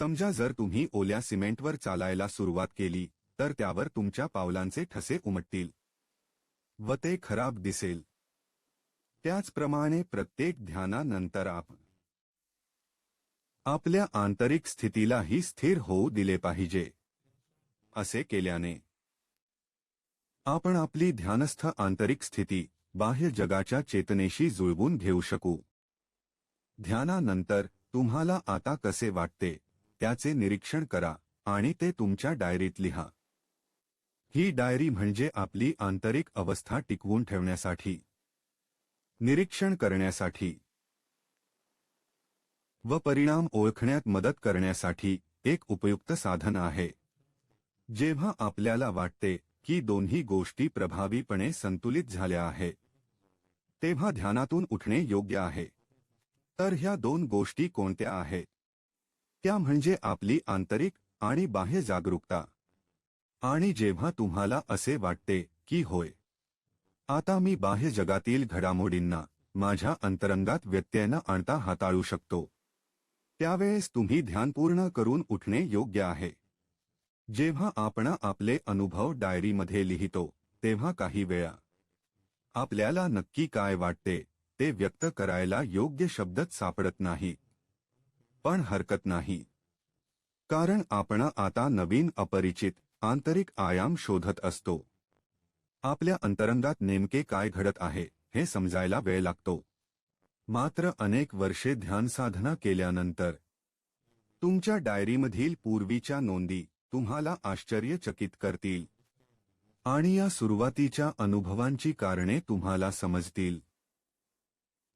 समजा जर तुम्ही ओल्या सिमेंटवर चालायला सुरुवात केली तर त्यावर तुमच्या पावलांचे ठसे उमटतील. व ते खराब दिसेल. त्याचप्रमाणे प्रत्येक ध्यानानंतर आपण आपल्या आंतरिक स्थितीलाही स्थिर होऊ दिले पाहिजे. असे केल्याने. आपण आपली ध्यानस्थ आंतरिक स्थिती बाह्य जगाच्या चेतनेशी जुळवून घेऊ शकू. ध्यानानंतर तुम्हाला आता कसे वाटते? त्याचे निरीक्षण करा आणि ते तुमच्या डायरीत लिहा. ही डायरी म्हणजे आपली आंतरिक अवस्था टिकवून ठेवण्यासाठी. निरीक्षण करण्यासाठी. व परिणाम ओळखण्यात मदत करण्यासाठी एक उपयुक्त साधन आहे. जेव्हा आपल्याला वाटते की दोन्ही गोष्टी प्रभावीपणे संतुलित झाल्या आहेत तेव्हा ध्यानातून उठणे योग्य आहे. तर ह्या दोन गोष्टी कोणत्या आहेत? त्या म्हणजे आपली आंतरिक आणि बाह्य जागरूकता. आणि जेव्हा तुम्हाला असे वाटते की होय. आता मी बाह्य जगातील घडामोडींना माझ्या अंतरंगात व्यत्ययनं आणता हाताळू शकतो. त्यावेळेस तुम्ही ध्यानपूर्ण करून उठणे योग्य आहे. जेव्हा आपण आपले अनुभव डायरीमध्ये लिहितो तेव्हा काही वेळा आपल्याला नक्की काय वाटते ते व्यक्त करायला योग्य शब्दच सापडत नाही. पण हरकत नाही. कारण आपण आता नवीन अपरिचित आंतरिक आयाम शोधत असतो. आपल्या अंतरंगात नेमके काय घडत आहे हे समजायला वेळ लागतो. मात्र अनेक वर्षे ध्यानसाधना केल्यानंतर तुमच्या डायरीमधील पूर्वीच्या नोंदी तुम्हाला आश्चर्यचकित करतील. आणि या सुरुवातीच्या अनुभवांची कारणे तुम्हाला समजतील.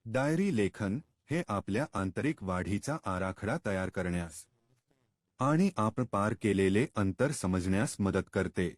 डायरी लेखन हे आपल्या आंतरिक वाढीचा आराखडा तयार करण्यास आणि आपण पार केलेले अंतर समजण्यास मदत करते.